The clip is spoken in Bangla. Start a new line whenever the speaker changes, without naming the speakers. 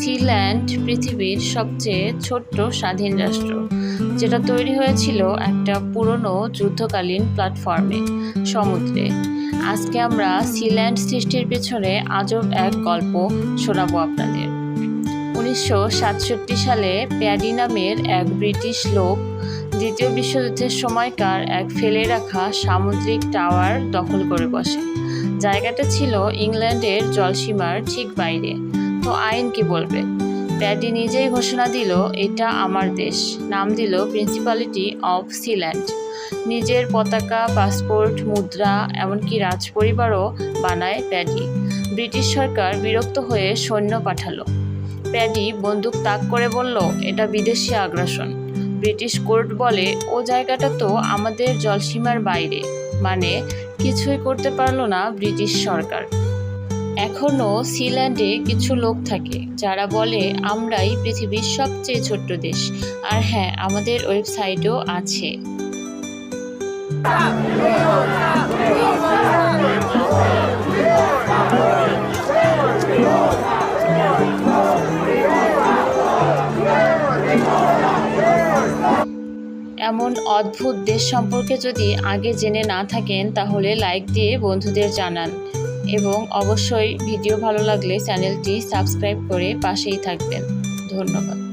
সিল্যান্ড পৃথিবীর সবচেয়ে ছোট্ট স্বাধীন রাষ্ট্র, যেটা তৈরি হয়েছিল একটা পুরনো যুদ্ধকালীন প্ল্যাটফর্মে, সমুদ্রে। আজকে আমরা সিল্যান্ড সৃষ্টির পেছনে আজব এক গল্প শোনাবো আপনাদের। উনিশশো সাতষট্টি সালে প্যাডি নামের এক ব্রিটিশ লোক দ্বিতীয় বিশ্বযুদ্ধের সময়কার এক ফেলে রাখা সামুদ্রিক টাওয়ার দখল করে বসে। জায়গাটা ছিল ইংল্যান্ডের জলসীমার ঠিক বাইরে। তো আইন কি বলবে? প্যাডি নিজেই ঘোষণা দিল, এটা আমার দেশ। নাম দিল প্রিন্সিপালিটি অফ সিল্যান্ড নিজের পতাকা, পাসপোর্ট, মুদ্রা, এমনকি রাজপরিবারও বানায় প্যাডি। ব্রিটিশ সরকার বিরক্ত হয়ে সৈন্য পাঠালো। প্যাডি বন্দুক তাক করে বলল, এটা বিদেশি আগ্রাসন। ব্রিটিশ কোর্ট বলে, ও জায়গাটা তো আমাদের জলসীমার বাইরে। মানে কিছুই করতে পারল না ব্রিটিশ সরকার। এখনও সিল্যান্ডে কিছু লোক থাকে, যারা বলে, আমরাই পৃথিবীর সবচেয়ে ছোট্ট দেশ। আর হ্যাঁ আমাদের ওয়েবসাইটও আছে। এমন অদ্ভুত দেশ সম্পর্কে যদি আগে জেনে না থাকেন, তাহলে লাইক দিয়ে বন্ধুদের জানান। এবং অবশ্যই ভিডিও ভালো লাগলে চ্যানেলটি সাবস্ক্রাইব করে পাশেই থাকবেন। ধন্যবাদ।